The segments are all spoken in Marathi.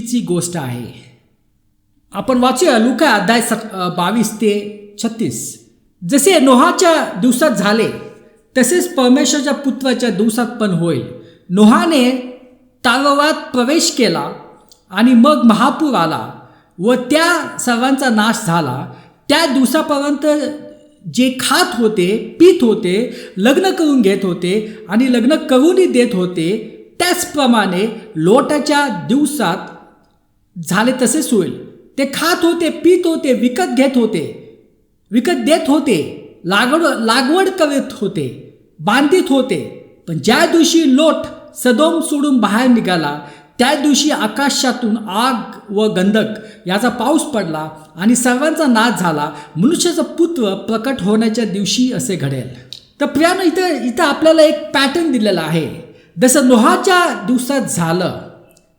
ची गोष्ट आहे. आपण वाचूया लुका अध्याय सत बावीस ते छत्तीस. जसे नोहाच्या दिवसात झाले तसेच परमेश्वरच्या पुत्राच्या दिवसात पण होईल. नोहाने तारवात प्रवेश केला आणि मग महापूर आला व त्या सर्वांचा नाश झाला. त्या दिवसापर्यंत जे खात होते पीत होते लग्न करून घेत होते आणि लग्न करूनही देत होते त्याचप्रमाणे लोटाच्या दिवसात झाले तसेच होईल. ते खात होते पित होते विकत घेत होते. विकत देत होते लागवड लागवड करत होते बांधित होते. पण ज्या दिवशी लोट सदोम सोडून बाहेर निघाला त्या दिवशी आकाशातून आग व गंधक याचा पाऊस पडला आणि सर्वांचा नाश झाला. मनुष्याचा पुत्र प्रकट होण्याच्या दिवशी असे घडेल. तर प्रियानं इथं इथं आपल्याला एक पॅटर्न दिलेला आहे. जसं नोहाच्या दिवसात झालं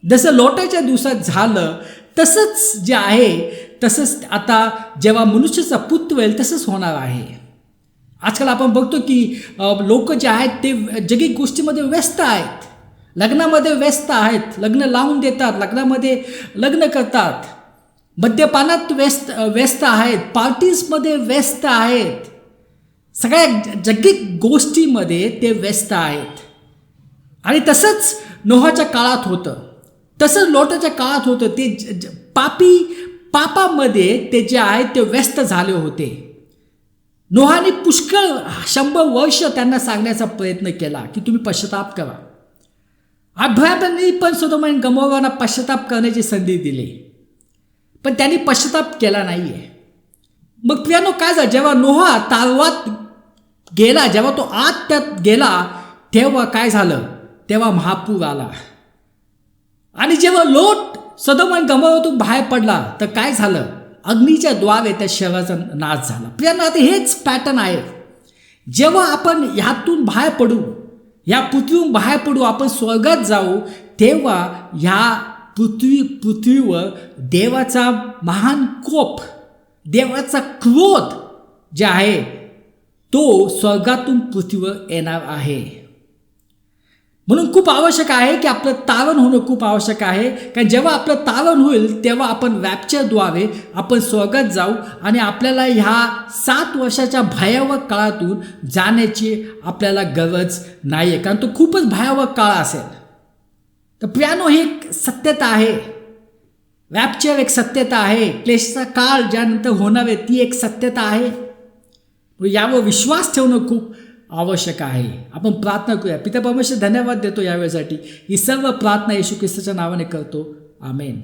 जसं लोटाच्या दिवसात झालं तसंच जे आहे तसंच आता जेव्हा मनुष्याचा पुत्र होईल तसंच होणार आहे. आजकाल आपण बघतो की लोक जे आहेत ते जगिक गोष्टीमध्ये व्यस्त आहेत. लग्नामध्ये व्यस्त आहेत लग्न लावून देतात लग्नामध्ये लग्न करतात. मद्यपानात व्यस्त व्यस्त आहेत पार्टीजमध्ये व्यस्त आहेत. सगळ्या जगिक गोष्टीमध्ये ते व्यस्त आहेत. आणि तसंच नोहाच्या काळात होतं. तसंच लोटाच्या काळात होतं ते पापी पापामध्ये ते जे आहेत ते व्यस्त झाले होते. नोहाने पुष्कळ शंभर वर्ष त्यांना सांगण्याचा प्रयत्न केला की तुम्ही पश्चाताप करा. अभ्यापांनी पण सुद्धा गमोगांना पश्चाताप करण्याची संधी दिली. पण त्यांनी पश्चाताप केला नाही आहे मग प्रियानो काय झालं? जेव्हा नोहा तालवात गेला जेव्हा तो आत त्यात गेला तेव्हा काय झालं? तेव्हा महापूर आला. जेव्हा लोट सदोमन गमावातून बाहेर पडला. तर काय झालं? अग्नीच्या द्वारे त्या शहराचा नाश झाला. प्रियांना आता हेच पॅटर्न आहे. जेव्हा आपण ह्यातून बाहेर पडू या पृथ्वीहून बाहेर पडू आपण स्वर्गात जाऊ तेव्हा ह्या पृथ्वी पृथ्वीवर देवाचा महान कोप देवाचा क्रोध जे आहे तो स्वर्गातून पृथ्वीवर येणार आहे. म्हणून खूप आवश्यक आहे की आपलं तारण होणं खूप आवश्यक आहे. कारण जेव्हा आपलं तारण होईल तेव्हा आपण रॅप्चरद्वारे आपण स्वर्गात जाऊ आणि आपल्याला ह्या सात वर्षाच्या भयावह काळातून जाण्याची आपल्याला गरज नाही आहे कारण तो खूपच भयावह काळ असेल. तर प्रियानो ही एक सत्यता आहे. रॅप्चर एक सत्यता आहे. क्लेशचा काळ ज्यानंतर होणार आहे ती एक सत्यता आहे. यावर विश्वास ठेवणं खूप आवश्यक आहे. आपण प्रार्थना करूया. पिता परमेश्वर धन्यवाद देतो यावेळेसाठी. ही सर्व प्रार्थना येशू ख्रिस्ताच्या नावाने करतो. आमेन.